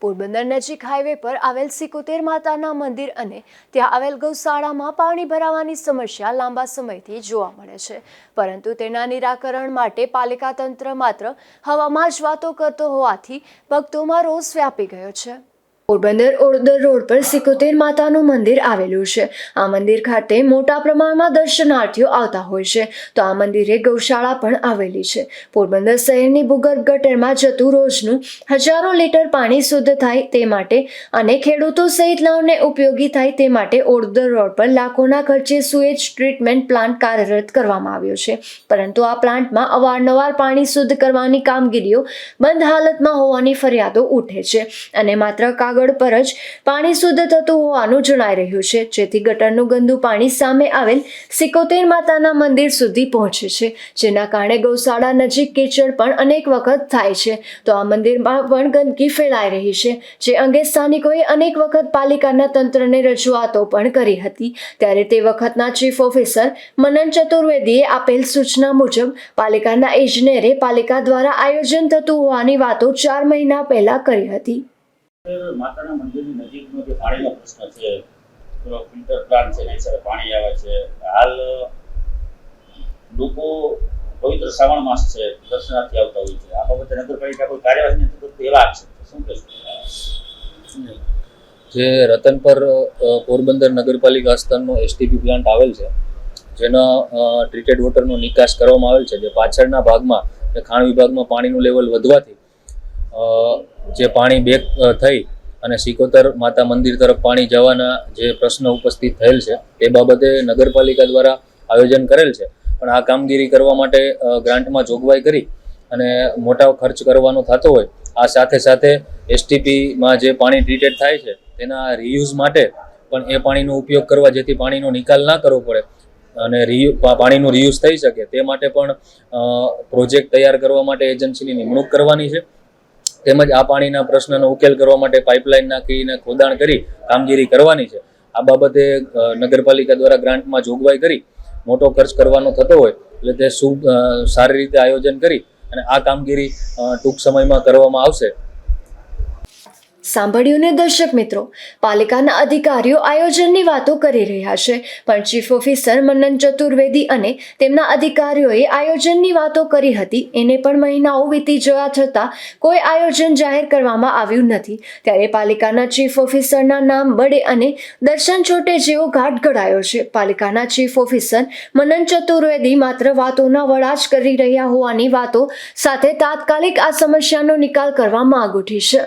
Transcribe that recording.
પોરબંદર નજીક હાઈવે પર આવેલ સિકોતેર માતાના મંદિર અને ત્યાં આવેલ ગૌશાળામાં પાણી ભરાવાની સમસ્યા લાંબા સમયથી જોવા મળે છે. પરંતુ તેના નિરાકરણ માટે પાલિકા તંત્ર માત્ર હવામાં જ વાતો કરતો હોવાથી ભક્તોમાં રોષ વ્યાપી ગયો છે. પોરબંદર ઓળદર રોડ પર સિકોતેર માતાનું મંદિર આવેલું છે. આ મંદિર ખાતે મોટા પ્રમાણમાં દર્શનાર્થીઓ આવતા હોય છે. તો આ મંદિરે ગૌશાળા પણ આવેલી છે. પોરબંદર શહેરની ભૂગર્ભ ગટરમાં જતું રોજનું હજારો લીટર પાણી શુદ્ધ થાય તે માટે અને ખેડૂતો સહિત લાવને ઉપયોગી થાય તે માટે ઓળદર રોડ પર લાખોના ખર્ચે સુએજ ટ્રીટમેન્ટ પ્લાન્ટ કાર્યરત કરવામાં આવ્યો છે. પરંતુ આ પ્લાન્ટમાં અવારનવાર પાણી શુદ્ધ કરવાની કામગીરીઓ બંધ હાલતમાં હોવાની ફરિયાદો ઉઠે છે અને માત્ર કાગળ પર જ પાણી શુદ્ધ થતું હોવાનું જણાઈ રહ્યું છે, જેથી ગટરનું ગંદુ પાણી સામે આવેલ સિકોતેર માતાના મંદિર સુધી પહોંચે છે, જેના કારણે ગૌશાળા નજીક કીચડ પણ અનેક વખત થાય છે. તો આ મંદિરમાં પણ ગંદકી ફેલાઈ રહી છે, જે અંગે સ્થાનિકોએ અનેક વખત પાલિકાના તંત્રને રજૂઆતો પણ કરી હતી. ત્યારે તે વખતના ચીફ ઓફિસર મનન ચતુર્વેદીએ આપેલ સૂચના મુજબ, પાલિકાના ઇજનેરે પાલિકા દ્વારા આયોજન થતું હોવાની વાતો ચાર મહિના પહેલા કરી હતી. માતાના મંદિરની નજીકનો જે પાણીનો પ્રશ્ન છે ફિલ્ટર પ્લાન્ટ છે એની સાથે પાણી આવે છે. હાલ લોકો પવિત્ર શ્રાવણ માસ છે દર્શનાર્થી આવતા હોય છે. આ બાબતે નગરપાલિકા કોઈ કાર્યવાહી નથી કરતી એવા છે. શું કહેશો? જે રતનપર અ, પોરબંદર નગરપાલિકા આસ્થાનનો એસટીપી પ્લાન્ટ આવેલ છે જેનો ટ્રીટેડ વોટરનો નિકાસ કરવામાં આવેલ છે જે પાછળના ભાગમાં ખાણ વિભાગમાં પાણીનું લેવલ વધવાથી જે પાણી બેક થઈ અને સિકોતર માતા મંદિર તરફ પાણી જવાના જે પ્રશ્ન ઉપસ્થિત થયેલ છે તે બાબતે નગરપાલિકા દ્વારા આયોજન કરેલ છે. પણ આ કામગીરી કરવા માટે ગ્રાન્ટમાં જોગવાઈ કરી અને મોટા ખર્ચ કરવાનો થતો હોય, આ સાથે સાથે એસટીપીમાં જે પાણી ટ્રીટેડ થાય છે, તેના રિયુઝ માટે પણ એ પાણીનો ઉપયોગ કરવા જેથી પાણીનો નિકાલ ના કરવો પડે અને રિયુ પાણીનું રિયુઝ થઈ શકે. તે માટે પણ પ્રોજેક્ટ તૈયાર કરવા માટે એજન્સીની નિમણૂક કરવાની છે. તેમજ આ પાણીના પ્રશ્નનો ઉકેલ કરવા માટે પાઇપલાઇન નાખીને ખોદાણ કરી કામગીરી કરવાની છે. આ બાબતે નગરપાલિકા દ્વારા ગ્રાન્ટમાં જોગવાઈ કરી મોટો ખર્ચ કરવાનો થતો હોય એટલે તે સુ સારી રીતે આયોજન કરી અને આ કામગીરી ટૂંક સમયમાં કરવામાં આવશે. સાંભળ્યું ને દર્શક મિત્રો, પાલિકાના અધિકારીઓ આયોજનની વાતો કરી રહ્યા છે, પણ ચીફ ઓફિસર મન્નન ચતુર્વેદી અને તેમના અધિકારીઓએ આયોજનની વાતો કરી હતી. એને પણ મહિનાઓ વીતી જવા છતાં કોઈ આયોજન જાહેર કરવામાં આવ્યું નથી. ત્યારે પાલિકાના ચીફ ઓફિસરના નામ બડે અને દર્શન છોટે જેવો ઘાટ ઘડાયો છે. પાલિકાના ચીફ ઓફિસર મનન ચતુર્વેદી માત્ર વાતોના વડા જ કરી રહ્યા હોવાની વાતો સાથે તાત્કાલિક આ સમસ્યાનો નિકાલ કરવા માંગ ઉઠી છે.